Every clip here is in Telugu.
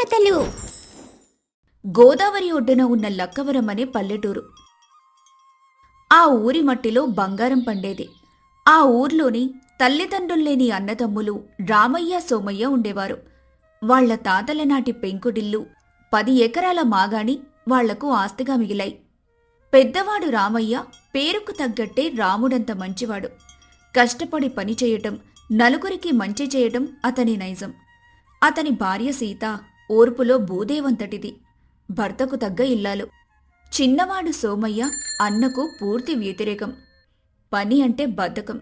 కథలు. గోదావరి ఒడ్డున ఉన్న లక్కవరం అనే పల్లెటూరు. ఆ ఊరి మట్టిలో బంగారం పండేది. ఆ ఊర్లోని తల్లిదండ్రుల్లేని అన్నదమ్ములు రామయ్య సోమయ్య ఉండేవారు. వాళ్ళ తాతల నాటి పెంకుటిల్లు పది ఎకరాల మాగాణి వాళ్ళకు ఆస్తిగా మిగిలాయి. పెద్దవాడు రామయ్య పేరుకు తగ్గట్టే రాముడంత మంచివాడు. కష్టపడి పని చేయటం నలుగురికి మంచి చేయటం అతని నైజం. అతని భార్య సీత ఓర్పులో భూదేవంతటిది భర్తకు తగ్గ ఇల్లాలు. చిన్నవాడు సోమయ్య అన్నకు పూర్తి వ్యతిరేకం. పని అంటే బద్ధకం.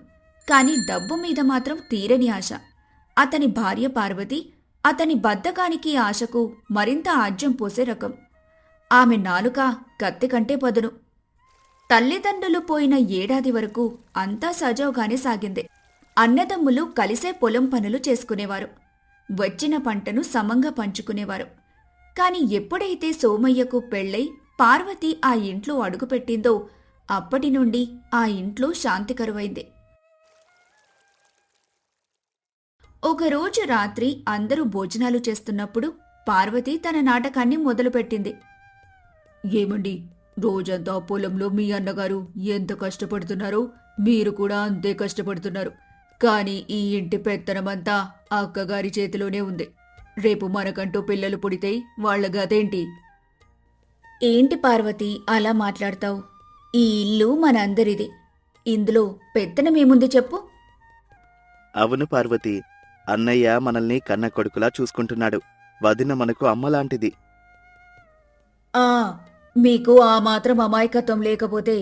కాని డబ్బు మీద మాత్రం తీరని ఆశ. అతని భార్య పార్వతి అతని బద్ధకానికి ఆశకు మరింత ఆజ్యం పోసే రకం. ఆమె నాలుక కత్తి కంటే పదును. తల్లిదండ్రులు పోయిన ఏడాది వరకు అంతా సజావుగానే సాగింది. అన్నదమ్ములు కలిసే పొలం పనులు చేసుకునేవారు. వచ్చిన పంటను సమంగా పంచుకునేవారు. కాని ఎప్పుడైతే సోమయ్యకు పెళ్ళై పార్వతి ఆ ఇంట్లో అడుగుపెట్టిందో అప్పటి నుండి ఆ ఇంట్లో శాంతి కరువైంది. ఒకరోజు రాత్రి అందరూ భోజనాలు చేస్తున్నప్పుడు పార్వతి తన నాటకాన్ని మొదలుపెట్టింది. ఏమండి రోజంతా పొలంలో మీ అన్నగారు ఎంత కష్టపడుతున్నారో మీరు కూడా అంతే కష్టపడుతున్నారు. కానీ ఈ ఇంటి పెత్తనమంతా అక్కగారి చేతిలోనే ఉంది. రేపు మనకంటూ పిల్లలు పుడితే వాళ్ళ గదేంటి ఏంటి పార్వతి అలా మాట్లాడతావు? ఈ ఇల్లు మనందరిది. ఇందులో పెత్తనమేముంది చెప్పు? అవును పార్వతి అన్నయ్య మనల్ని కన్న కొడుకులా చూసుకుంటున్నాడు. వదిన మనకు అమ్మలాంటిది. ఆ మీకు ఆ మాత్రం అమాయకత్వం లేకపోతే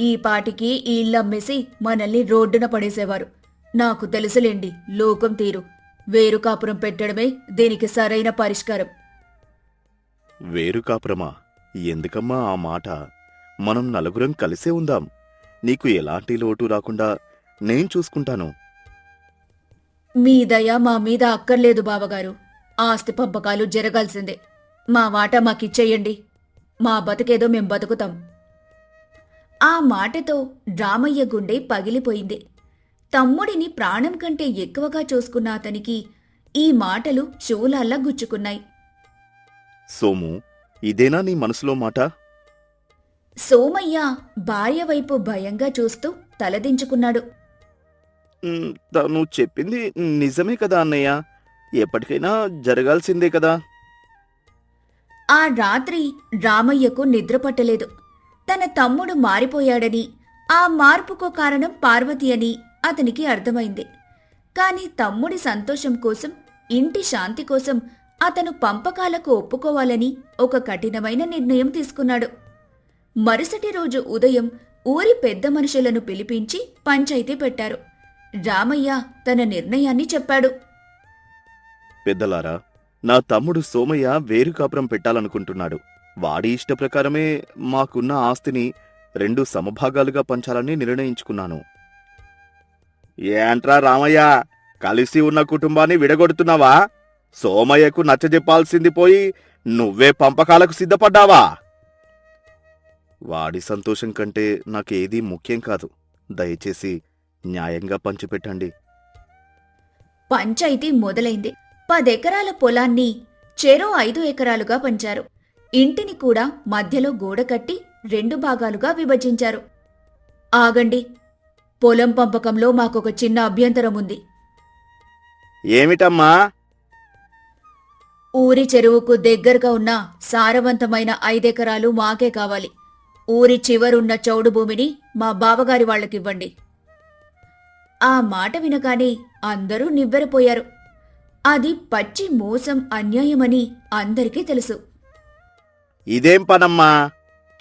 ఈ పాటికి ఈ ఇల్లమ్మేసి మనల్ని రోడ్డున పడేసేవారు. నాకు తెలుసులేండి లోకం తీరు. వేరు కాపురం పెట్టడమే దీనికి సరైన పరిష్కారం. వేరు కాపురమా? ఎందుకమ్మా ఆ మాట? మనం నలుగురం కలిసే ఉందాం. నీకు ఎలాంటి లోటు రాకుండా నేను చూసుకుంటాను. మీ దయ మా మీద అక్కర్లేదు బావగారు. ఆస్తి పంపకాలు జరగాల్సిందే. మా వాటా మాకిచ్చేయండి. మా బతుకేదో మేం బతుకుతాం. ఆ మాటతో రామయ్య గుండె పగిలిపోయింది. తమ్ముడిని ప్రాణం కంటే ఎక్కువగా చూసుకున్న అతనికి ఈ మాటలు శూలాల్లా గుచ్చుకున్నాయి. సోము ఇదేనా నీ మనసులో మాట? సోమయ్య భార్య వైపు భయంగా చూస్తూ తలదించుకున్నాడు ఉమ్, తను చెప్పింది నిజమే కదా అన్నయ్య. ఎప్పటికైనా జరగాల్సిందే కదా. ఆ రాత్రి రామయ్యకు నిద్ర పట్టలేదు. తన తమ్ముడు మారిపోయాడని ఆ మార్పుకు కారణం పార్వతి అని అతనికి అర్థమైంది. కాని తమ్ముడి సంతోషం కోసం ఇంటి శాంతి కోసం అతను పంపకాలకు ఒప్పుకోవాలని ఒక కఠినమైన నిర్ణయం తీసుకున్నాడు. మరుసటి రోజు ఉదయం ఊరి పెద్ద మనుషులను పిలిపించి పంచాయితీ పెట్టారు. రామయ్య తన నిర్ణయాన్ని చెప్పాడు. పెద్దలారా నా తమ్ముడు సోమయ్య వేరు కాపురం పెట్టాలనుకుంటున్నాడు. వాడి ఇష్ట ప్రకారమే మాకున్న ఆస్తిని రెండు సమభాగాలుగా పంచాలని నిర్ణయించుకున్నాను. ఏంట్రా రామయ్య కలిసి ఉన్న కుటుంబాన్ని విడగొడుతున్నావా? సోమయ్యకు నచ్చజెప్పాల్సింది పోయి నువ్వే పంపకాలకు సిద్ధపడ్డావా? వాడి సంతోషం కంటే నాకేదీ ముఖ్యం కాదు. దయచేసి న్యాయంగా పంచిపెట్టండి. పంచాయితీ మొదలైంది. పదెకరాల పొలాన్ని చెరో ఐదు ఎకరాలుగా పంచారు. ఇంటిని కూడా మధ్యలో గోడ కట్టి రెండు భాగాలుగా విభజించారు. ఆగండి పొలం పంపకంలో మాకొక చిన్న అభ్యంతరం ఉంది. ఏమిటమ్మా? ఊరి చెరువుకు దగ్గరగా ఉన్న సారవంతమైన ఐదెకరాలు మాకే కావాలి. ఊరి చివరున్న చౌడు భూమిని మా బావగారి వాళ్ళకివ్వండి. ఆ మాట వినగానే అందరూ నివ్వెరపోయారు. అది పచ్చి మోసం అన్యాయమని అందరికీ తెలుసు. ఇదేం పనమ్మా?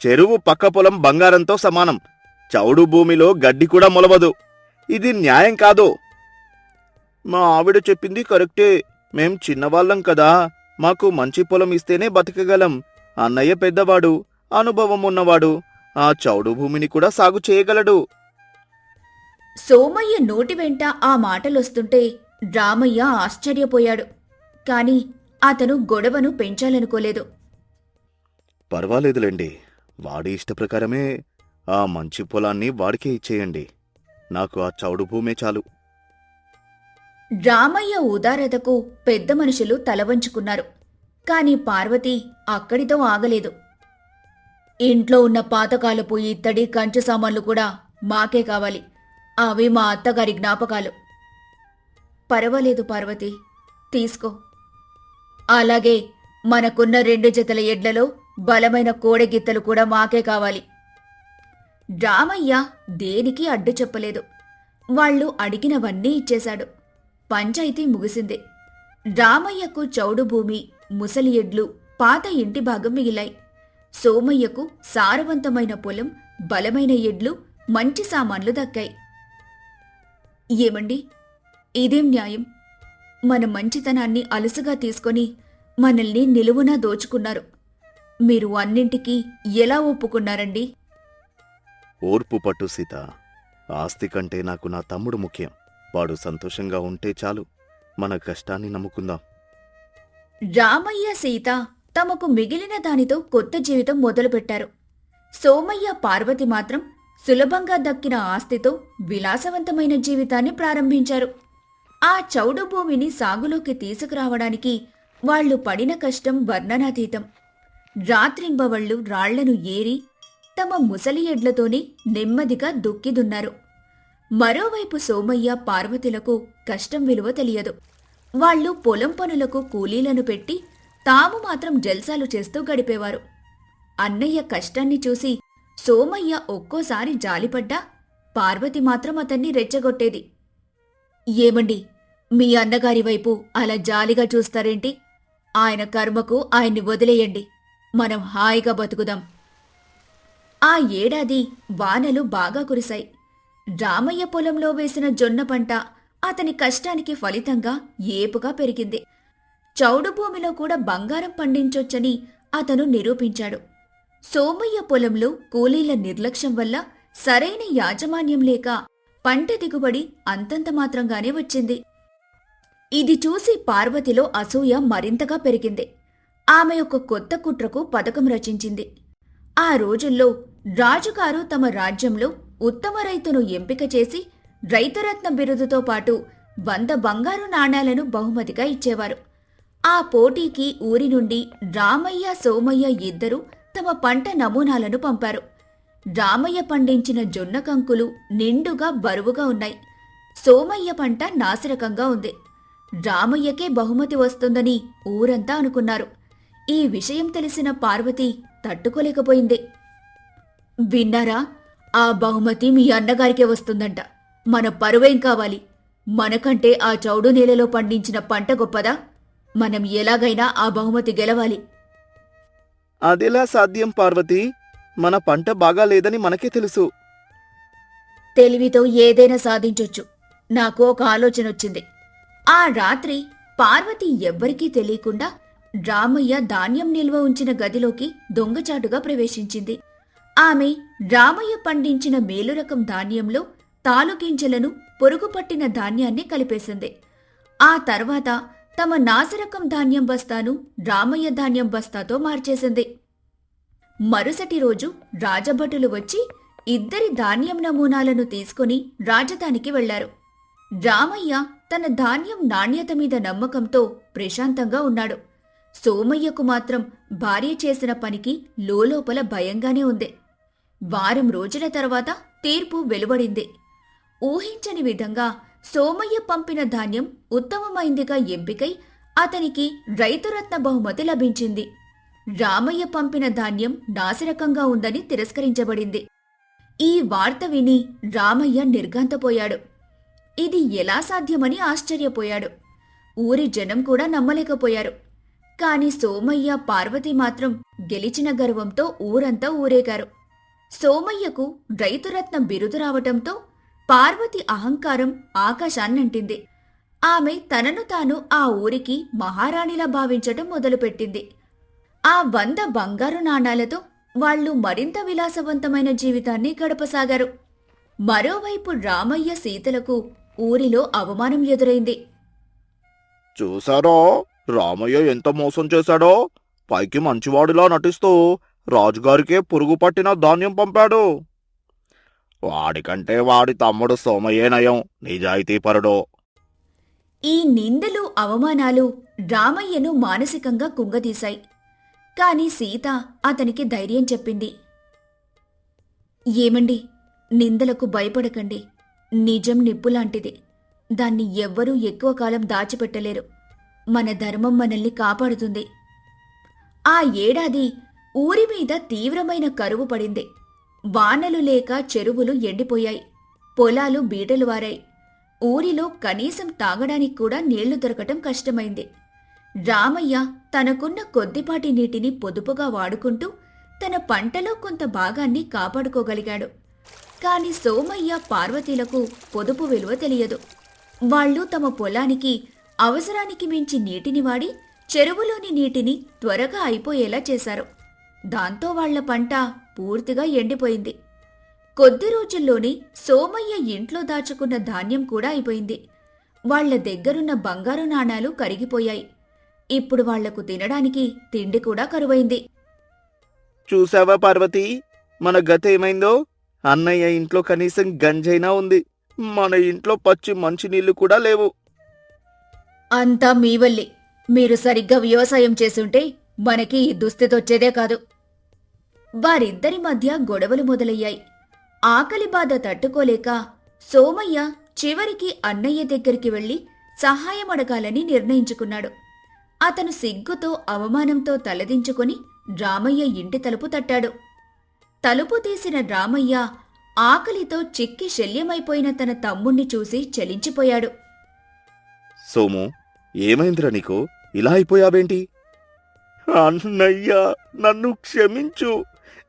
చెరువు పక్క పొలం బంగారంతో సమానం. చౌడు భూమిలో గడ్డి కూడా మొలవదు. ఇది న్యాయం కాదు. మా ఆవిడ చెప్పింది కరెక్టే. మేం చిన్నవాళ్ళం కదా. మాకు మంచి పొలం ఇస్తేనే బతకగలం. అన్నయ్య పెద్దవాడు అనుభవం ఉన్నవాడు. ఆ చౌడు భూమిని కూడా సాగు చేయగలడు. సోమయ్య నోటి వెంట ఆ మాటలొస్తుంటే రామయ్య ఆశ్చర్యపోయాడు. కాని అతను గొడవను పెంచాలనుకోలేదు. పర్వాలేదులేండి. వాడి ఇష్ట ప్రకారమే ఆ మంచి పొలాన్ని వాడికే ఇచ్చేయండి. నాకు ఆ చౌడు భూమే చాలు. రామయ్య ఉదారతకు పెద్ద మనుషులు తలవంచుకున్నారు కాని పార్వతి అక్కడితో ఆగలేదు. ఇంట్లో ఉన్న పాతకాలపు ఇత్తడి కంచు సామాన్లు కూడా మాకే కావాలి. అవి మా అత్తగారి జ్ఞాపకాలు. పర్వాలేదు పార్వతి తీసుకో. అలాగే మనకున్న రెండు జతల ఎడ్లలో బలమైన కోడెగిత్తలు కూడా మాకే కావాలి. రామయ్య దేనికి అడ్డు చెప్పలేదు. వాళ్ళు అడిగినవన్నీ ఇచ్చేశాడు. పంచాయితీ ముగిసింది. రామయ్యకు చౌడు భూమి ముసలి ఎడ్లు పాత ఇంటి భాగం మిగిలాయి. సోమయ్యకు సారవంతమైన పొలం బలమైన ఎడ్లు మంచి సామాన్లు దక్కాయి. ఏమండి? ఇదేం న్యాయం? మన మంచితనాన్ని అలుసుగా తీసుకొని మనల్ని నిలువునా దోచుకున్నారు. మీరు అన్నింటికీ ఎలా ఒప్పుకున్నారండి? ఓర్పు పట్టు సీత. ఆస్తి కంటే నాకు నా తమ్ముడు ముఖ్యం. వాడు సంతోషంగా ఉంటే చాలు. మన కష్టాన్ని నమ్ముకుందాం. రామయ్య సీత తమకు మిగిలిన దానితో కొత్త జీవితం మొదలుపెట్టారు. సోమయ్య పార్వతి మాత్రం సులభంగా దక్కిన ఆస్తితో విలాసవంతమైన జీవితాన్ని ప్రారంభించారు. ఆ చౌడు భూమిని సాగులోకి తీసుకురావడానికి వాళ్ళు పడిన కష్టం వర్ణనాతీతం. రాత్రింబవళ్ళు రాళ్ళను ఏరి తమ ముసలి ఎడ్లతోనే నెమ్మదిగా దుక్కిదున్నారు. మరోవైపు సోమయ్య పార్వతులకు కష్టం విలువ తెలియదు. వాళ్ళు పొలం పనులకు కూలీలను పెట్టి తాము మాత్రం జల్సాలు చేస్తూ గడిపేవారు. అన్నయ్య కష్టాన్ని చూసి సోమయ్య ఒక్కోసారి జాలిపడ్డా పార్వతి మాత్రం అతన్ని రెచ్చగొట్టేది. ఏమండి మీ అన్నగారి వైపు అలా జాలిగా చూస్తారేంటి? ఆయన కర్మకు ఆయన్ని వదిలేయండి. మనం హాయిగా బతుకుదాం. ఆ ఏడాది వానలు బాగా కురిశాయి. రామయ్య పొలంలో వేసిన జొన్న పంట అతని కష్టానికి ఫలితంగా ఏపుగా పెరిగింది. చౌడు భూమిలో కూడా బంగారం పండించొచ్చని అతను నిరూపించాడు. సోమయ్య పొలంలో కూలీల నిర్లక్ష్యం వల్ల సరైన యాజమాన్యం లేక పంట దిగుబడి అంతంత మాత్రంగానే వచ్చింది. ఇది చూసి పార్వతిలో అసూయ మరింతగా పెరిగింది. ఆమె ఒక కొత్త కుట్రకు పథకం రచించింది. ఆ రోజుల్లో రాజుగారు తమ రాజ్యంలో ఉత్తమ రైతును ఎంపిక చేసి రైతురత్న బిరుదుతో పాటు వంద బంగారు నాణేలను బహుమతిగా ఇచ్చేవారు. ఆ పోటీకి ఊరి నుండి రామయ్య సోమయ్య ఇద్దరూ తమ పంట నమూనాలను పంపారు. రామయ్య పండించిన జొన్న కంకులు నిండుగా బరువుగా ఉన్నాయి. సోమయ్య పంట నాసిరకంగా ఉంది. రామయ్యకే బహుమతి వస్తుందని ఊరంతా అనుకున్నారు. ఈ విషయం తెలిసిన పార్వతి తట్టుకోలేకపోయింది. విన్నారా? ఆ బహుమతి మీ అన్నగారికే వస్తుందంట. మన పరువేం కావాలి? మనకంటే ఆ చౌడు నేలలో పండించిన పంట గొప్పదా? మనం ఎలాగైనా ఆ బహుమతి గెలవాలి. అదెలా సాధ్యం పార్వతి. మన పంట బాగా లేదని మనకే తెలుసు. తెలివితో ఏదైనా సాధించొచ్చు. నాకు ఒక ఆలోచన వచ్చింది. ఆ రాత్రి పార్వతి ఎవ్వరికీ తెలియకుండా రామయ్య ధాన్యం నిల్వ ఉంచిన గదిలోకి దొంగచాటుగా ప్రవేశించింది. ఆమె రామయ్య పండించిన మేలురకం ధాన్యంలో తాలుగింజలను పొరుగుపట్టిన ధాన్యాన్ని కలిపేసింది. ఆ తర్వాత తమ నాసిరకం ధాన్యం బస్తాను రామయ్య ధాన్యం బస్తాతో మార్చేసింది. మరుసటి రోజు రాజభటులు వచ్చి ఇద్దరి ధాన్యం నమూనాలను తీసుకుని రాజధానికి వెళ్ళారు. రామయ్య తన ధాన్యం నాణ్యత మీద నమ్మకంతో ప్రశాంతంగా ఉన్నాడు. సోమయ్యకు మాత్రం భార్య చేసిన పనికి లోలోపల భయంగానే ఉంది. వారం రోజుల తర్వాత తీర్పు వెలువడింది. ఊహించని విధంగా సోమయ్య పంపిన ధాన్యం ఉత్తమమైందిగా ఎంపికై అతనికి రైతురత్న బహుమతి లభించింది. రామయ్య పంపిన ధాన్యం నాసిరకంగా ఉందని తిరస్కరించబడింది. ఈ వార్త విని రామయ్య నిర్ఘాంతపోయాడు. ఇది ఎలా సాధ్యమని ఆశ్చర్యపోయాడు. ఊరి జనం కూడా నమ్మలేకపోయారు. కాని సోమయ్య పార్వతి మాత్రం గెలిచిన గర్వంతో ఊరంతా ఊరేగారు. సోమయ్యకు రైతురత్నం బిరుదు రావటంతో పార్వతి అహంకారం ఆకాశాన్నంటింది. ఆమె తనను తాను ఆ ఊరికి మహారాణిలా భావించటం మొదలుపెట్టింది. ఆ వంద బంగారు నాణాలతో వాళ్ళు మరింత విలాసవంతమైన జీవితాన్ని గడపసాగారు. మరోవైపు రామయ్య సీతలకు ఊరిలో అవమానం ఎదురైంది. చూసారో రామయ్య ఎంత మోసం చేశాడో? పైకి మంచివాడిలా నటిస్తూ రాజుగారికే పురుగు పట్టిన ధాన్యం పంపాడు. వాడికంటే వాడి తమ్ముడు సోమయ్యే నయం నిజాయితీపరుడు ఈ నిందలు అవమానాలు రామయ్యను మానసికంగా కుంగదీశాయి. కాని సీత అతనికి ధైర్యం చెప్పింది. ఏమండి నిందలకు భయపడకండి. నిజం నిప్పులాంటిది. దాన్ని ఎవ్వరూ ఎక్కువ కాలం దాచిపెట్టలేరు. మన ధర్మం మనల్ని కాపాడుతుంది. ఆ ఏడాది ఊరి మీద తీవ్రమైన కరువు పడింది. వానలు లేక చెరువులు ఎండిపోయాయి. పొలాలు బీటలు వారాయి. ఊరిలో కనీసం తాగడానికి కూడా నీళ్ళు దొరకటం కష్టమైంది. రామయ్య తనకున్న కొద్దిపాటి నీటిని పొదుపుగా వాడుకుంటూ తన పంటలో కొంత భాగాన్ని కాపాడుకోగలిగాడు. కాని సోమయ్య పార్వతీలకు పొదుపు విలువ తెలియదు. వాళ్ళు తమ పొలానికి అవసరానికి మించి నీటిని వాడి చెరువులోని నీటిని త్వరగా అయిపోయేలా చేశారు. దాంతో వాళ్ళ పంట పూర్తిగా ఎండిపోయింది. కొద్ది రోజుల్లోనే సోమయ్య ఇంట్లో దాచుకున్న ధాన్యం కూడా అయిపోయింది. వాళ్ళ దగ్గరున్న బంగారు నాణాలు కరిగిపోయాయి. ఇప్పుడు వాళ్ళకు తినడానికి తిండి కూడా కరువైంది. చూసావా పార్వతి? మన గత ఏమైందో అన్నయ్య ఇంట్లో కనీసం గంజైనా ఉంది. మన ఇంట్లో పచ్చి మంచినీళ్ళు కూడా లేవు. అంతా మీ వల్లే. మీరు సరిగ్గా వ్యవసాయం చేసుంటే మనకి ఈ దుస్థితి వచ్చేదే కాదు. వారిద్దరి మధ్య గొడవలు మొదలయ్యాయి. ఆకలి బాధ తట్టుకోలేక సోమయ్య చివరికి అన్నయ్య దగ్గరికి వెళ్ళి సహాయం అడగాలని నిర్ణయించుకున్నాడు. అతను సిగ్గుతో అవమానంతో తలదించుకుని రామయ్య ఇంటి తలుపు తట్టాడు. తలుపు తీసిన రామయ్య ఆకలితో చిక్కి శల్యమైపోయిన తన తమ్ముణ్ణి చూసి చలించిపోయాడు. సోము ఏమైందిరా నీకు? ఇలా అయిపోయావేంటి? అన్నయ్య నన్ను క్షమించు.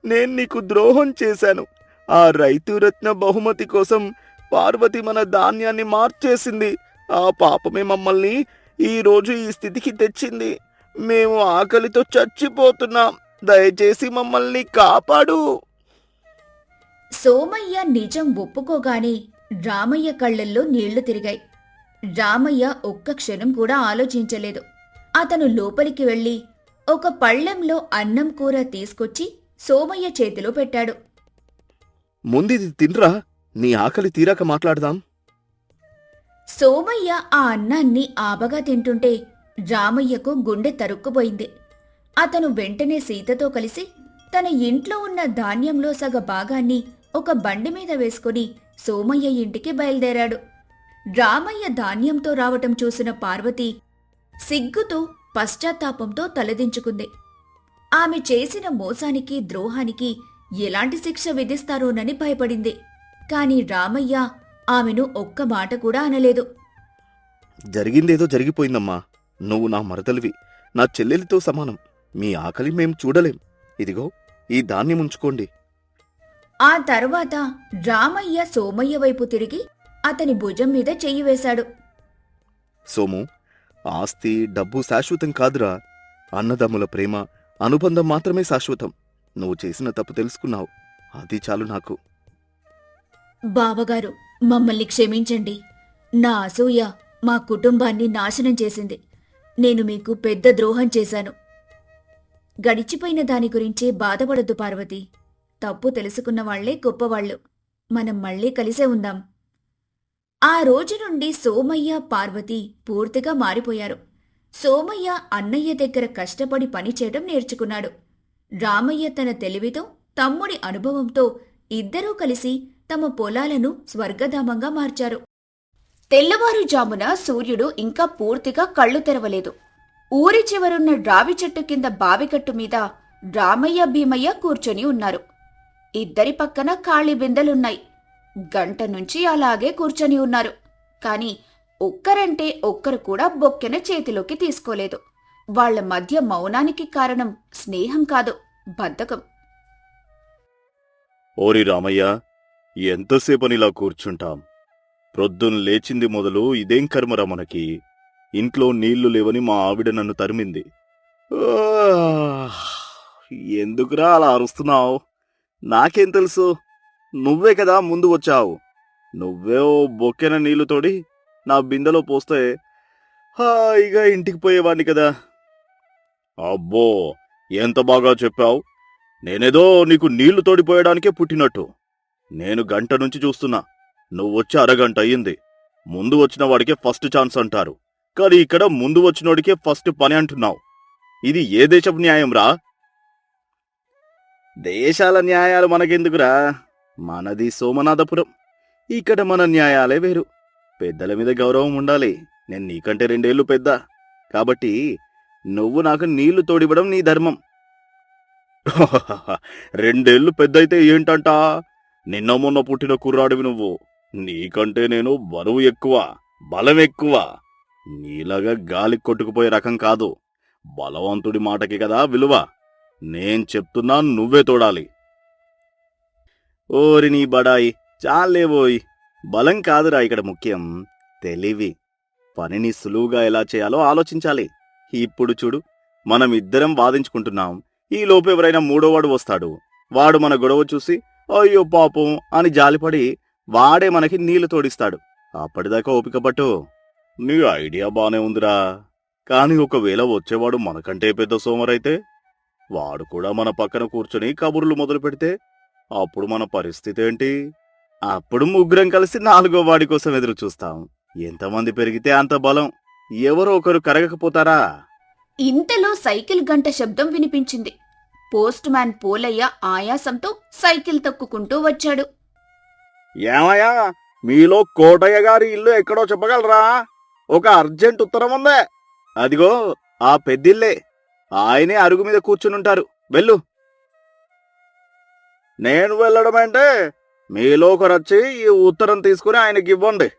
నేను నీకు ద్రోహం చేశాను. ఆ రైతురత్న బహుమతి కోసం పార్వతి మన ధాన్యాన్ని మార్చేసింది. ఆ పాపమే మమ్మల్ని ఈరోజు ఈ స్థితికి తెచ్చింది. మేము ఆకలితో చచ్చిపోతున్నాం. దయచేసి మమ్మల్ని కాపాడు. సోమయ్య నిజం ఒప్పుకోగానే రామయ్య కళ్ళల్లో నీళ్ళు తిరిగాయి. రామయ్య ఒక్క క్షణం కూడా ఆలోచించలేదు. అతను లోపలికి వెళ్ళి ఒక పళ్ళెంలో అన్నం కూర తీసుకొచ్చి సోమయ్య చేతిలో పెట్టాడు. ముందిది తిన్రా నీ ఆకలి తీరాక మాట్లాడదాం. సోమయ్య ఆ అన్నాన్ని ఆబగా తింటుంటే రామయ్యకు గుండె తరుక్కుపోయింది. అతను వెంటనే సీతతో కలిసి తన ఇంట్లో ఉన్న ధాన్యంలో సగ భాగాన్ని ఒక బండి మీద వేసుకుని సోమయ్య ఇంటికి బయలుదేరాడు. రామయ్య ధాన్యంతో రావటం చూసిన పార్వతి సిగ్గుతో పశ్చాత్తాపంతో తలదించుకుంది. ఆమె చేసిన మోసానికి ద్రోహానికి ఎలాంటి శిక్ష విధిస్తారోనని భయపడింది. కాని రామయ్య ఆమెను ఒక్క మాట కూడా అనలేదు. జరిగిందేదో జరిగిపోయిందమ్మా. నువ్వు నా మరదలివి. నా చెల్లెలితో సమానం. మీ ఆకలి మేం చూడలేం. ఇదిగో ఈ ధాన్యం ఉంచుకోండి. ఆ తర్వాత రామయ్య సోమయ్య వైపు తిరిగి అతని భుజం మీద చెయ్యి వేశాడు. సోము ఆస్తి డబ్బు శాశ్వతం కాదురా. అన్నదమ్ముల ప్రేమ అనుబంధం మాత్రమే శాశ్వతం. నువ్వు చేసిన తప్పు తెలుసుకున్నావు. అది చాలు నాకు. బావగారు మమ్మల్ని క్షమించండి. నా అసూయ మా కుటుంబాన్ని నాశనం చేసింది. నేను మీకు పెద్ద ద్రోహం చేశాను. గడిచిపోయిన దాని గురించే బాధపడద్దు పార్వతి. తప్పు తెలుసుకున్న వాళ్ళే గొప్పవాళ్ళు. మనం మళ్ళీ కలిసే ఉందాం. ఆ రోజు నుండి సోమయ్య పార్వతి పూర్తిగా మారిపోయారు. సోమయ్య అన్నయ్య దగ్గర కష్టపడి పనిచేయడం నేర్చుకున్నాడు. రామయ్య తన తెలివితో తమ్ముడి అనుభవంతో ఇద్దరూ కలిసి తమ పొలాలను స్వర్గధామంగా మార్చారు. తెల్లవారుజామున సూర్యుడు ఇంకా పూర్తిగా కళ్ళు తెరవలేదు. ఊరి చివరున్న రావి చెట్టు కింద బావికట్టు మీద రామయ్య భీమయ్య కూర్చొని ఉన్నారు. ఇద్దరి పక్కన ఖాళీ బిందెలున్నాయి. గంట నుంచి అలాగే కూర్చొని ఉన్నారు. కాని ఒక్కరంటే ఒక్కరు కూడా బొక్కెన చేతిలోకి తీసుకోలేదు. వాళ్ళ మధ్య మౌనానికి కారణం స్నేహం కాదు బద్ధకం. ఓరి రామయ్య ఎంతసేపనిలా కూర్చుంటాం? ప్రొద్దున లేచింది మొదలు ఇదేం కర్మరా మనకి? ఇంట్లో నీళ్ళు లేవని మా ఆవిడ నన్ను తరిమింది. ఎందుకురా అలా అరుస్తున్నావు? నాకేం తెలుసు? నువ్వే కదా ముందు వచ్చావు. నువ్వే ఓ బొక్కెన నీళ్ళు తోడి నా బిందెలో పోస్తే హాయిగా ఇంటికి పోయేవాడిని కదా. అబ్బో ఎంత బాగా చెప్పావు. నేనేదో నీకు నీళ్ళు తోడిపోయడానికే పుట్టినట్టు. నేను గంట నుంచి చూస్తున్నా. నువ్వు వచ్చి అరగంట అయ్యింది. ముందు వచ్చిన వాడికే ఫస్ట్ ఛాన్స్ అంటారు. కానీ ఇక్కడ ముందు వచ్చినోడికే ఫస్ట్ పని అంటున్నావు. ఇది ఏ దేశపు న్యాయం రా? దేశాల న్యాయాలు మనకెందుకురా? మనది సోమనాథపురం. ఇక్కడ మన న్యాయాలే వేరు. పెద్దల మీద గౌరవం ఉండాలి. నేను నీకంటే రెండేళ్ళు పెద్ద. కాబట్టి నువ్వు నాకు నీళ్ళు తోడివ్వడం నీ ధర్మం. రెండేళ్ళు పెద్దయితే ఏంటంట? నిన్న మొన్న పుట్టిన కుర్రాడివి నువ్వు. నీకంటే నేను బరువు ఎక్కువ బలం ఎక్కువ. నీలాగా గాలి కొట్టుకుపోయే రకం కాదు. బలవంతుడి మాటకి కదా విలువ. నేను చెప్తున్నా నువ్వే తోడాలి. ఓరి నీ బడాయి చాలేవోయ్ బలం కాదురా ఇక్కడ ముఖ్యం. తెలివి. పనిని సులువుగా ఎలా చేయాలో ఆలోచించాలి. ఇప్పుడు చూడు మనం ఇద్దరం వాదించుకుంటున్నాం ఈలోపు ఎవరైనా మూడోవాడు వస్తాడు. వాడు మన గొడవ చూసి అయ్యో పాపం అని జాలిపడి వాడే మనకి నీళ్ళు తోడిస్తాడు. అప్పటిదాకా ఓపిక పట్టు. నీ ఐడియా బానే ఉందిరా. కాని ఒకవేళ వచ్చేవాడు మనకంటే పెద్ద సోమరైతే? వాడు కూడా మన పక్కన కూర్చొని కబుర్లు మొదలు పెడితే అప్పుడు మన పరిస్థితి ఏంటి? అప్పుడు ముగ్గురం కలిసి నాలుగో వాడి కోసం ఎదురు చూస్తాం. ఎంతమంది పెరిగితే అంత బలం. ఎవరో ఒకరు కరగకపోతారా? ఇంతలో సైకిల్ గంట శబ్దం వినిపించింది. పోస్ట్ మ్యాన్ పోలయ్య ఆయాసంతో సైకిల్ తొక్కుకుంటూ వచ్చాడు. ఏమయ్యా మీలో కోటయ్య గారి ఇల్లు ఎక్కడో చెప్పగలరా? ఒక అర్జెంట్ ఉత్తరం ఉందే. అదిగో ఆ పెద్దిల్లే. ఆయనే అరుగు మీద కూర్చునుంటారు. వెళ్ళు. నేను వెళ్ళడం అంటే మీలో ఒకరు వచ్చి ఈ ఉత్తరం తీసుకుని ఆయనకి ఇవ్వండి.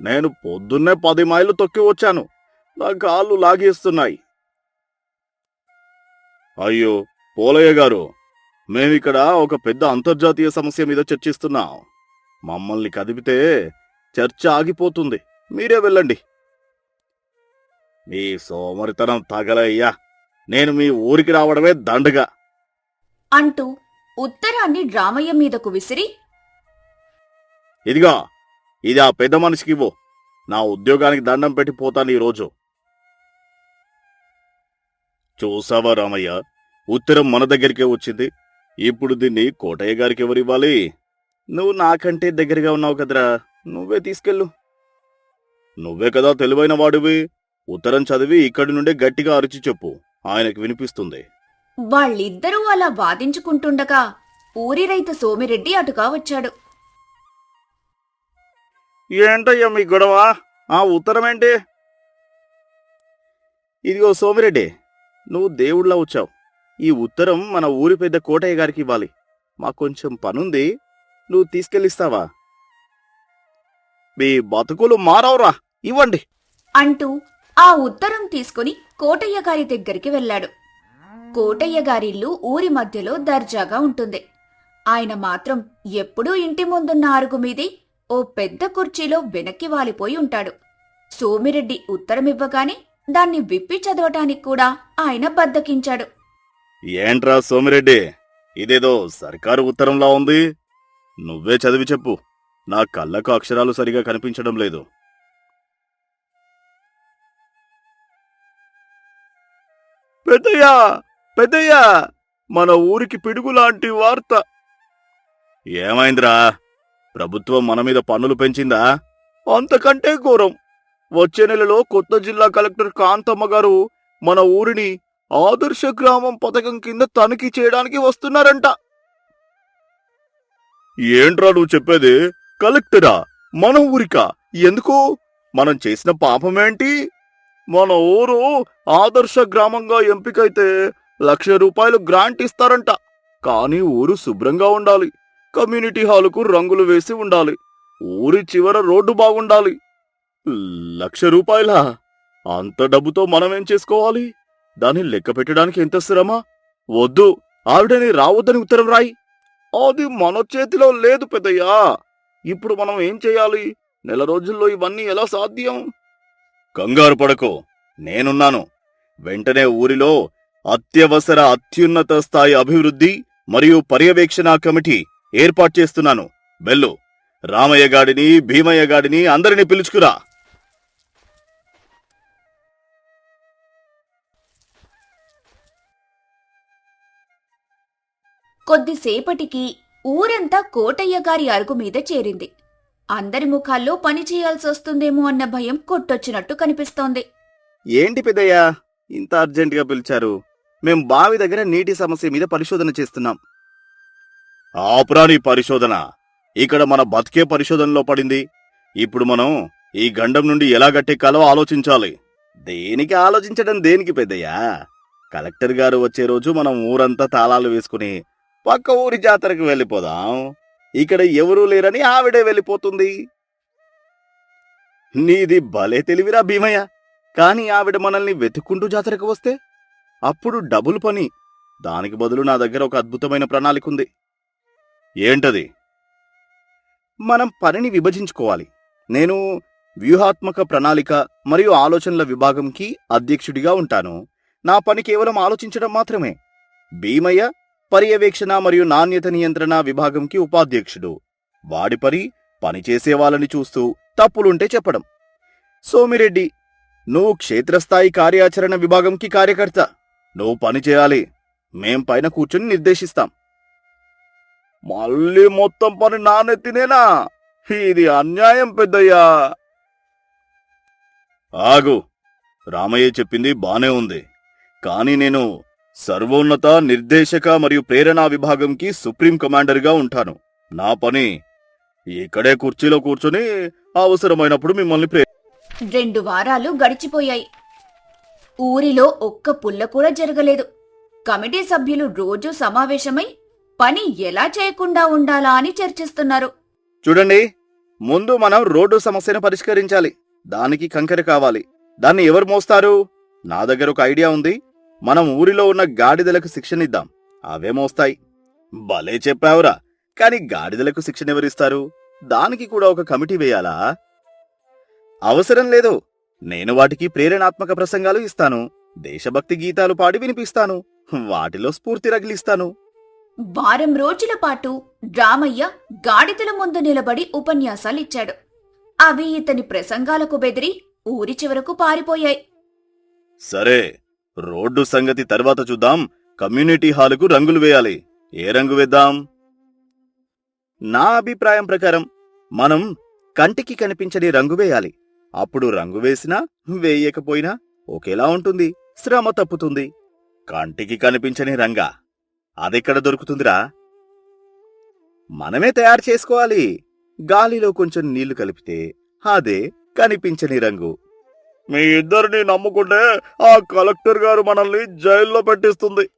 నేను పొద్దున్నే పది మైళ్ళు తొక్కి వచ్చాను. నా కాళ్ళు లాగేస్తున్నాయి. అయ్యో పోలయ్య గారు మేమిక్కడ ఒక పెద్ద అంతర్జాతీయ సమస్య మీద చర్చిస్తున్నాం. మమ్మల్ని కదిపితే చర్చ ఆగిపోతుంది. మీరే వెళ్ళండి. మీ సోమరితనం తగలయ్యా. నేను మీ ఊరికి రావడమే దండగా. అంటూ ఉత్తరాన్ని రామయ్య మీదకు విసిరి ఇదిగా ఇది ఆ పెద్ద మనిషికి ఇవ్వు. నా ఉద్యోగానికి దండం పెట్టి పోతాను ఈరోజు. చూసావా రామయ్య? ఉత్తరం మన దగ్గరికే వచ్చింది. ఇప్పుడు దీన్ని కోటయ్య గారికి ఎవరివ్వాలి నువ్వు నాకంటే దగ్గరగా ఉన్నావు కదరా. నువ్వే తీసుకెళ్ళు. నువ్వే కదా తెలివైన వాడివి. ఉత్తరం చదివి ఇక్కడి నుండే గట్టిగా అరిచి చెప్పు. ఆయనకు వినిపిస్తుంది. వాళ్ళిద్దరూ అలా వాదించుకుంటుండగా ఊరి రైతు సోమిరెడ్డి అటుగా వచ్చాడు. ఏంటయ్యా మీ గొడవ? ఆ ఉత్తరం ఏంటి ఇదిగో సోమిరెడ్డి నువ్వు దేవుళ్ళ వచ్చావు. ఈ ఉత్తరం మన ఊరి పెద్ద కోటయ్య గారికి ఇవ్వాలి. మాకు కొంచెం పనుంది నువ్వు తీసుకెళ్ళిస్తావా? మీ బతుకులు మారవురా ఇవ్వండి. అంటూ ఆ ఉత్తరం తీసుకుని కోటయ్య గారి దగ్గరికి వెళ్ళాడు. కోటయ్య గారిల్లు ఊరి మధ్యలో దర్జాగా ఉంటుంది. ఆయన మాత్రం ఎప్పుడూ ఇంటి ముందున్న అరుగు మీదే ఓ పెద్ద కుర్చీలో వెనక్కి వాలిపోయి ఉంటాడు. సోమిరెడ్డి ఉత్తరమివ్వగానే దాన్ని విప్పి చదవటానికి కూడా ఆయన బద్దకించాడు. ఏంట్రా సోమిరెడ్డి? ఇదేదో సర్కారు ఉత్తరంలా ఉంది. నువ్వే చదివి చెప్పు. నా కళ్ళకు అక్షరాలు సరిగా కనిపించడం లేదు. పెద్దయ్యా! పెద్దయ్యా! మన ఊరికి పిడుగు లాంటి వార్త. ఏమైందిరా? ప్రభుత్వం మన మీద పన్నులు పెంచిందా? అంతకంటే ఘోరం. వచ్చే నెలలో కొత్త జిల్లా కలెక్టర్ కాంతమ్మ గారు మన ఊరిని ఆదర్శ గ్రామం పథకం కింద తనిఖీ చేయడానికి వస్తున్నారంట. ఏంట్రా నువ్వు చెప్పేది? కలెక్టరా? మన ఊరికా? ఎందుకు? మనం చేసిన పాపమేంటి? మన ఊరు ఆదర్శ గ్రామంగా ఎంపికైతే లక్ష రూపాయలు గ్రాంట్ ఇస్తారంట. కానీ ఊరు శుభ్రంగా ఉండాలి. కమ్యూనిటీ హాలుకు రంగులు వేసి ఉండాలి. ఊరి చివర రోడ్డు బాగుండాలి. లక్ష రూపాయలా అంత డబ్బుతో మనమేం చేసుకోవాలి? దాన్ని లెక్క పెట్టడానికి ఎంత శ్రమ? వద్దు ఆవిడని రావద్దని ఉత్తరం రాయి. అది మన చేతిలో లేదు పెద్దయ్యా. ఇప్పుడు మనం ఏం చేయాలి? నెల రోజుల్లో ఇవన్నీ ఎలా సాధ్యం? కంగారు పడకు నేనున్నాను. వెంటనే ఊరిలో అత్యవసర అత్యున్నత స్థాయి అభివృద్ధి మరియు పర్యవేక్షణ కమిటీ ఏర్పాటు చేస్తున్నాను. బెల్లు రామయ్య గాడిని భీమయ్య గాడిని అందరినీ పిలుచుకురా. కొద్దిసేపటికి ఊరంతా కోటయ్య గారి అరుగు మీద చేరింది. అందరి ముఖాల్లో పని చేయాల్సి వస్తుందేమో అన్న భయం కొట్టొచ్చినట్టు కనిపిస్తోంది. ఏంటి పెద్దయ్యా? ఇంత అర్జెంటుగా పిలిచారు. మేం బావి దగ్గర నీటి సమస్య మీద పరిశోధన చేస్తున్నాం. ఆపురాని పరిశోధన. ఇక్కడ మన బతికే పరిశోధనలో పడింది. ఇప్పుడు మనం ఈ గండం నుండి ఎలా గట్టెక్కాలో ఆలోచించాలి. దేనికి ఆలోచించడం దేనికి పెద్దయ్యా? కలెక్టర్ గారు వచ్చే రోజు మనం ఊరంతా తాళాలు వేసుకుని పక్క ఊరి జాతరకు వెళ్ళిపోదాం. ఇక్కడ ఎవరూ లేరని ఆవిడే వెళ్ళిపోతుంది. నీది భలే తెలివిరా భీమయ్య. కాని ఆవిడ మనల్ని వెతుక్కుంటూ జాతరకు వస్తే అప్పుడు డబుల్ పని. దానికి బదులు నా దగ్గర ఒక అద్భుతమైన ప్రణాళిక ఉంది. ఏంటది? మనం పనిని విభజించుకోవాలి. నేను వ్యూహాత్మక ప్రణాళిక మరియు ఆలోచనల విభాగంకి అధ్యక్షుడిగా ఉంటాను. నా పని కేవలం ఆలోచించడం మాత్రమే. భీమయ్య పర్యవేక్షణ మరియు నాణ్యత నియంత్రణ విభాగంకి ఉపాధ్యక్షుడు. వాడి పని పనిచేసే వాళ్ళని చూస్తూ తప్పులుంటే చెప్పడం. సోమిరెడ్డి నువ్వు క్షేత్రస్థాయి కార్యాచరణ విభాగంకి కార్యకర్త. నువ్వు పని చేయాలి. మేం పైన కూర్చొని నిర్దేశిస్తాం. మళ్ళీ మొత్తం పని నానెత్తినేనా ఇది అన్యాయం పెద్దయ్యా. ఆగు. రామయ్య చెప్పింది బానే ఉంది. కానీ నేను సర్వోన్నత నిర్దేశక మరియు ప్రేరణా విభాగంకి సుప్రీం కమాండర్గా ఉంటాను. నా పని ఇక్కడే కుర్చీలో కూర్చొని అవసరమైనప్పుడు మిమ్మల్ని ప్రే రెండు వారాలు గడిచిపోయాయి. ఊరిలో ఒక్క పుల్ల కూడా జరగలేదు. కమిటీ సభ్యులు రోజూ సమావేశమై పని ఎలా చేయకుండా ఉండాలా అని చర్చిస్తున్నారు. చూడండి ముందు మనం రోడ్డు సమస్యను పరిష్కరించాలి. దానికి కంకర కావాలి. దాన్ని ఎవరు మోస్తారు? నా దగ్గర ఒక ఐడియా ఉంది. మనం ఊరిలో ఉన్న గాడిదలకు శిక్షణ ఇద్దాం అవే మోస్తాయి. భలే చెప్పావురా. కాని గాడిదలకు శిక్షణ ఎవరిస్తారు? దానికి కూడా ఒక కమిటీ వేయాలా? అవసరం లేదు. నేను వాటికి ప్రేరణాత్మక ప్రసంగాలు ఇస్తాను. దేశభక్తి గీతాలు పాడి వినిపిస్తాను. వాటిలో స్ఫూర్తి రగిలిస్తాను. వారం రోజుల పాటు రామయ్య గాడిదల ముందు నిలబడి ఉపన్యాసాలిచ్చాడు. అవి ఇతని ప్రసంగాలకు బెదిరి ఊరి చివరకు పారిపోయాయి. సరే రోడ్డు సంగతి తర్వాత చూద్దాం. కమ్యూనిటీ హాలుకు రంగులు వేయాలి. ఏ రంగు వేద్దాం? నా అభిప్రాయం ప్రకారం మనం కంటికి కనిపించని రంగు వేయాలి. అప్పుడు రంగు వేసినా వేయకపోయినా ఒకేలా ఉంటుంది. శ్రమ తప్పుతుంది. కంటికి కనిపించని రంగా. అదెక్కడ దొరుకుతుందిరా? మనమే తయారు చేసుకోవాలి. గాలిలో కొంచెం నీళ్ళు కలిపితే అదే కనిపించని రంగు. మీ ఇద్దరిని నమ్ముకుంటే ఆ కలెక్టర్ గారు మనల్ని జైల్లో పెట్టిస్తుంది.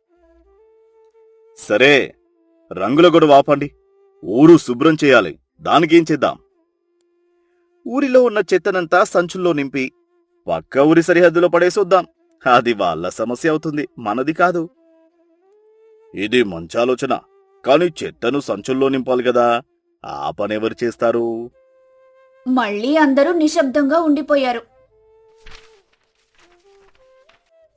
సరే రంగుల గొడవ ఆపండి. ఊరు శుభ్రం చేయాలి. దానికేం చేద్దాం? ఊరిలో ఉన్న చెత్తనంతా సంచుల్లో నింపి పక్క ఊరి సరిహద్దులో పడేసొద్దాం. అది వాళ్ళ సమస్య అవుతుంది. మనది కాదు. ఇది మంచి ఆలోచన. కాని చెత్తను సంచుల్లో నింపాలి కదా. ఆ పని ఎవరు చేస్తారు? మళ్ళీ అందరూ నిశ్శబ్దంగా ఉండిపోయారు.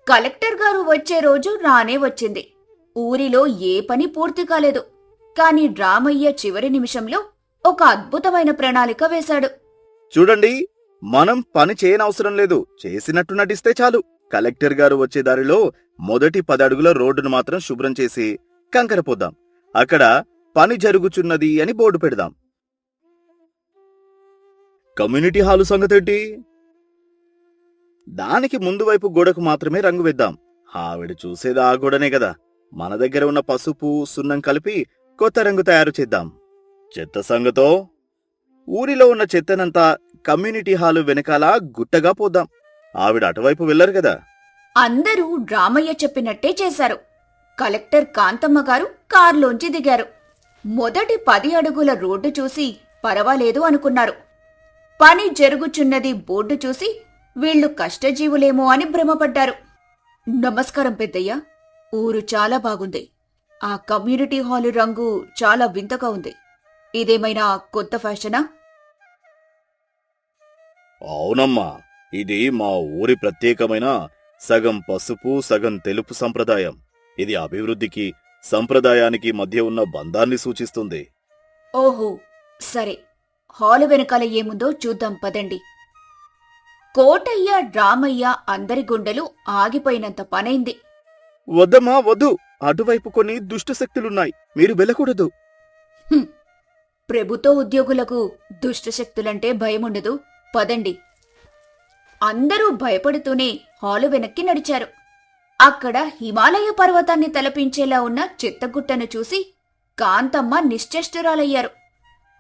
కలెక్టర్ గారు వచ్చే రోజు రానే వచ్చింది. ఊరిలో ఏ పని పూర్తి కాలేదు. కాని రామయ్య చివరి నిమిషంలో ఒక అద్భుతమైన ప్రణాళిక వేశాడు. చూడండి మనం పని చేయనవసరం లేదు. చేసినట్టు నటిస్తే చాలు. కలెక్టర్ గారు వచ్చే దారిలో మొదటి పదడుగుల అడుగుల రోడ్డును మాత్రం శుభ్రం చేసి కంకర పోద్దాం. అక్కడ పని జరుగుచున్నది అని బోర్డు పెడదాం. కమ్యూనిటీ హాలు సంగతేంటి? దానికి ముందు వైపు గోడకు మాత్రమే రంగు వేద్దాం. ఆవిడ చూసేది ఆ గోడనే కదా. మన దగ్గర ఉన్న పసుపు సున్నం కలిపి కొత్త రంగు తయారు చేద్దాం. చెత్త సంగతో? ఊరిలో ఉన్న చెత్తనంతా కమ్యూనిటీ హాలు వెనకాల గుట్టగా పోద్దాం. ఆవిడ అటువైపు వెళ్ళరు కదా. అందరూ రామయ్య చెప్పినట్టే చేశారు. కలెక్టర్ కాంతమ్మ గారు కారులోంచి దిగారు. మొదటి పది అడుగుల రోడ్డు చూసి పర్వాలేదు అనుకున్నారు. పని జరుగుచున్నది బోర్డు చూసి వీళ్ళు కష్టజీవులేమో అని భ్రమపడ్డారు. నమస్కారం పెద్దయ్య ఊరు చాలా బాగుంది. ఆ కమ్యూనిటీ హాలు రంగు చాలా వింతగా ఉంది. ఇదేమైనా కొత్త ఫ్యాషనా? అవునమ్మా ఇది మా ఊరి ప్రత్యేకమైన సగం పసుపు సగం తెలుపు సంప్రదాయం. ఇది అభివృద్ధికి సంప్రదాయానికి మధ్య ఉన్న బంధాన్ని సూచిస్తుంది. ఓహో సరే. హాలు వెనకాల ఏముందో చూద్దాం పదండి. కోటయ్య రామయ్య అందరి గుండెలు ఆగిపోయినంత పనైంది. వద్దమ్మా వద్దు. అటువైపు కొన్ని దుష్ట శక్తులున్నాయి. మీరు వెళ్ళకూడదు. ప్రభుత్వ ఉద్యోగులకు దుష్టశక్తులంటే భయముండదు. పదండి. అందరూ భయపడుతూనే హాలు వెనక్కి నడిచారు. అక్కడ హిమాలయ పర్వతాన్ని తలపించేలా ఉన్న చిత్తగుట్టను చూసి కాంతమ్మ నిశ్చేష్టురాలయ్యారు.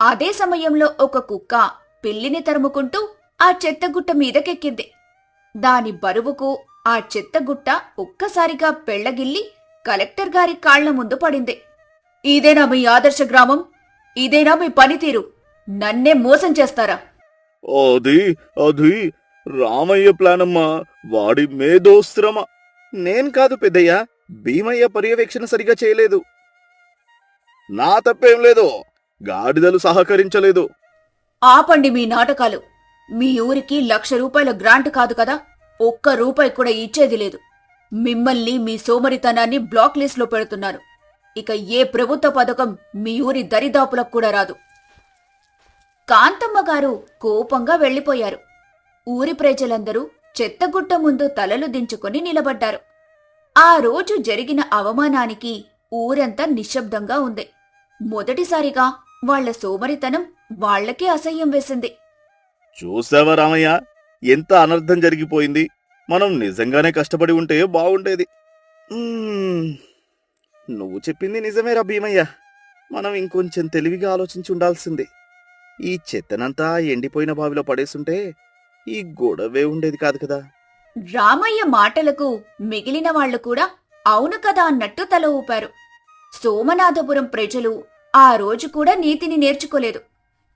అదే సమయంలో ఒక కుక్క పిల్లిని తరుముకుంటూ ఆ చెత్తగుట్ట మీదకెక్కింది. దాని బరువుకు ఆ చెత్తగుట్ట ఒక్కసారిగా పెళ్ళగిల్లి కలెక్టర్ గారి కాళ్ళ ముందు పడింది. ఇదేనా మీ ఆదర్శ గ్రామం? ఇదేనా మీ పనితీరు? నన్నే మోసం చేస్తారా? అది అది రామయ్య ప్లానమ్మా వాడి మేధోశ్రమ. నేను కాదు పెద్దయ్య భీమయ్య పర్యవేక్షణ సరిగా చేయలేదు. నా తప్పేం లేదు గాడిదలు సహకరించలేదు. ఆపండి మీ నాటకాలు. మీ ఊరికి లక్ష రూపాయల గ్రాంట్ కాదు కదా ఒక్క రూపాయి కూడా ఇచ్చేది లేదు. మిమ్మల్ని మీ సోమరితనాన్ని బ్లాక్ లిస్ట్లో పెడుతున్నారు. ఇక ఏ ప్రభుత్వ పథకం మీ ఊరి దరిదాపులకు కూడా రాదు. కాంతమ్మ గారు కోపంగా వెళ్ళిపోయారు ఊరి ప్రజలందరూ చెత్తగుట్ట ముందు తలలు దించుకొని నిలబడ్డారు. ఆ రోజు జరిగిన అవమానానికి ఊరంతా నిశ్శబ్దంగా ఉంది. మొదటిసారిగా వాళ్ళ సోమరితనం వాళ్ళకే అసహ్యం వేసింది. చూసావా రామయ్య ఎంత అనర్థం జరిగిపోయింది. మనం నిజంగానే కష్టపడి ఉంటే బాగుండేది. మ్మ్. నువ్వు చెప్పింది నిజమేరా భీమయ్య. మనం ఇంకొంచెం తెలివిగా ఆలోచించి ఉండాల్సింది. ఈ చెత్తనంతా ఎండిపోయిన బావిలో పడేస్తుంటే ఈ గొడవే ఉండేది కాదు కదా. రామయ్య మాటలకు మిగిలిన వాళ్ళు కూడా అవును కదా అన్నట్టు తల ఊపారు. సోమనాథపురం ప్రజలు ఆ రోజు కూడా నీతిని నేర్చుకోలేదు.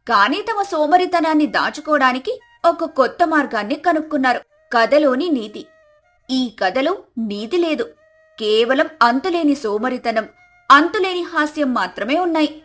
కానీ తమ సోమరితనాన్ని దాచుకోవడానికి ఒక కొత్త మార్గాన్ని కనుక్కున్నారు కథలోని నీతి. ఈ కథలో నీతి లేదు. కేవలం అంతులేని సోమరితనం అంతులేని హాస్యం మాత్రమే ఉన్నాయి.